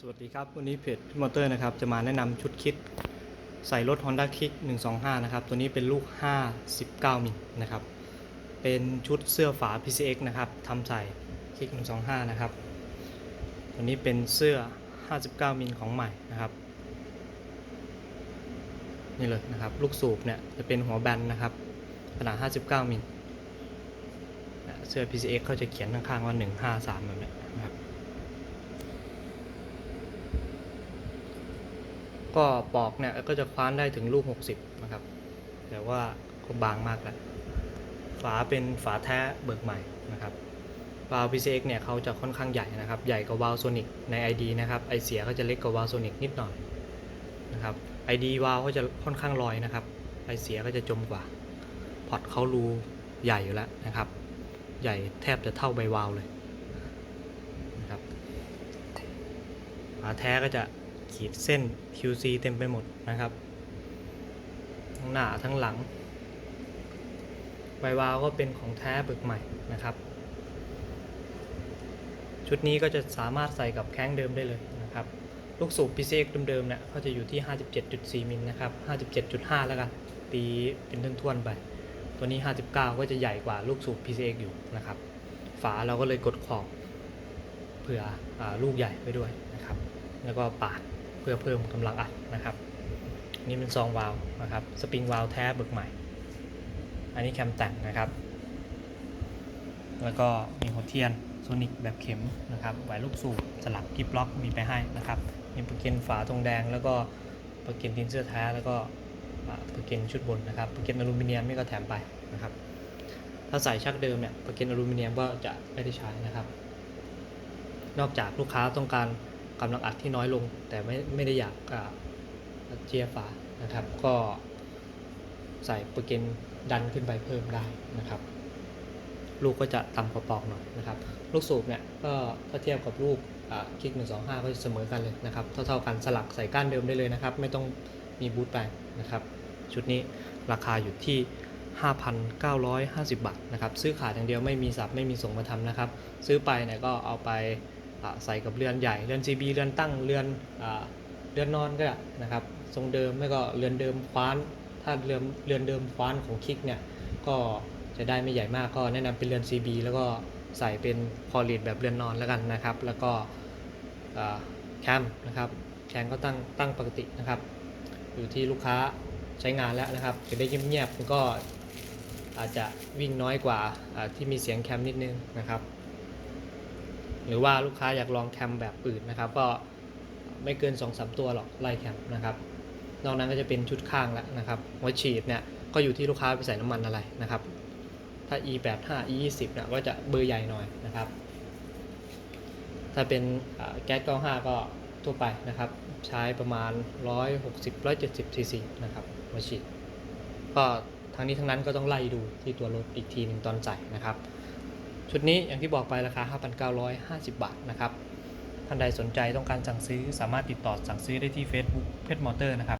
สวัสดีครับวันนี้เพจพี่มอเตอร์นะครับจะมาแนะนำชุดคิดใส่รถ Honda Kick 125 นะครับ ตัวนี้เป็นลูก 59 มิลนะครับ เป็นชุดเสื้อฝา PCX นะครับทำใส่ Kick 125 นะครับ ตัวนี้เป็นเสื้อ 59 มิลของใหม่นะครับ นี่เลยนะครับ ลูกสูบเนี่ยจะเป็นหัวแบนนะครับ ขนาด 59 มิลเสื้อ PCX เขาจะเขียนข้างๆว่า 153แบบนี้นะครับ ก็ปอกเนี่ยก็จะคว้านได้ถึงลูก 60 นะครับ แต่ว่าก็บางมากแล้วฝาเป็นฝาแท้เบิกใหม่นะครับวาล์ว PCX เนี่ยเขาจะค่อนข้างใหญ่นะครับ ใหญ่กว่าวาล์วโซนิกใน ID นะครับ ไอเสียก็จะเล็กกว่าวาล์วโซนิกนิดหน่อยนะครับ ID วาล์วก็จะค่อนข้างลอยนะครับ ไอเสียก็จะจมกว่า พอร์ตเขารูใหญ่อยู่แล้วนะครับ ใหญ่แทบจะเท่าใบวาล์วเลยนะครับฝาแท้ก็จะ ขีดเส้น QC เต็มไปหมดนะครับ ทั้งหน้าทั้งหลังใบวาวก็เป็นของแท้เบิกใหม่นะครับ ชุดนี้ก็จะสามารถใส่กับแข้งเดิมได้เลยนะครับ ลูกสูบ PCX เดิมๆเนี่ยก็จะอยู่ที่ 57.4 มิลนะครับ 57.5 แล้วกัน ตีเป็นท่วนๆไป ตัวนี้ 59 ก็จะใหญ่กว่าลูกสูบ PCX อยู่นะครับ ฝาเราก็เลยกดขอบเผื่ออลูกใหญ่ไปด้วยนะครับ แล้วก็ปาด เพื่อเพิ่มกำลังอัดนะครับนี่เป็นซองวาล์วนะครับสปริงวาล์วแท้เบิกใหม่ อันนี้แคมแต่งนะครับ แล้วก็มีหัวเทียนโซนิกแบบเข็มนะครับไหวลูกสูบสลักกิฟล็อกมีไปให้นะครับมีปะเกนฝาทองแดง แล้วก็ปะเกนดินเสื้อแท้แล้วก็อ่าปะเกนชุดบนนะครับปะเกนอลูมิเนียมนี่ก็แถมไปนะครับ ถ้าใส่ชักเดิมเนี่ยปะเกนอลูมิเนียมก็จะไม่ได้ใช้นะครับ นอกจากลูกค้าต้องการ กำลังอัดที่น้อยลง แต่ไม่ไม่ได้อยากเจียฝานะครับ ก็ใส่โปรเกนดันขึ้นไปเพิ่มได้นะครับ ลูกก็จะต่ำกว่าปอกหน่อยนะครับ ลูกสูบเนี่ยก็ถ้าเทียบกับลูกคลิก125ก็จะเสมอกันเลยนะครับ เท่าๆกันสลักใส่ก้านเดิมได้เลยนะครับ ไม่ต้องมีบูทแปลงนะครับ ชุดนี้ราคาอยู่ที่ 5,950 บาทนะครับ ซื้อขาดอย่างเดียวไม่มีสับไม่มีส่งมาทำนะครับ ซื้อไปเนี่ยก็เอาไป ใส่กับเรือนใหญ่เรือน CB เรือนตั้งเรือนอเรือนนอนก็ได้นะครับ ทรงเดิมไม่ก็เรือนเดิมคว้าน ถ้าเรือนเรือนเดิมคว้านของคลิกเนี่ยก็จะได้ไม่ใหญ่มากก็แนะนำเป็นเรือน CB แล้วก็ใส่เป็นพอลีดแบบเรือนนอนแล้วกันนะครับ แล้วก็แคมนะครับแคมก็ตั้งตั้งปกตินะครับ อยู่ที่ลูกค้าใช้งานแล้วนะครับจะได้เงียบๆก็อาจจะวิ่งน้อยกว่าอ่าที่มีเสียงแคมนิดนึงนะครับ หรือว่าลูกค้าอยากลองแคมแบบอื่นนะครับ ก็ไม่เกิน 2-3 ตัวหรอกไล่แคมนะครับนอกนั้นก็จะเป็นชุดข้างแล้วนะครับหัวฉีดเนี่ยก็อยู่ที่ลูกค้าไปใส่น้ำมันอะไรนะครับ ถ้า e 8 5 e 2 0เนี่ยก็จะเบอร์ใหญ่หน่อยนะครับ ถ้าเป็นแก๊ส95ก็ทั่วไปนะครับ ใช้ประมาณ 160 170 cc นะครับหัวฉีด ก็ทั้งนี้ทั้งนั้นก็ต้องไล่ดูที่ตัวรถอีกทีหนึ่งตอนใส่นะครับ ชุดนี้อย่างที่บอกไปราคา 5,950 บาทนะครับ ท่านใดสนใจต้องการสั่งซื้อสามารถติดต่อสั่งซื้อได้ที่ Facebook เพชรมอเตอร์นะครับ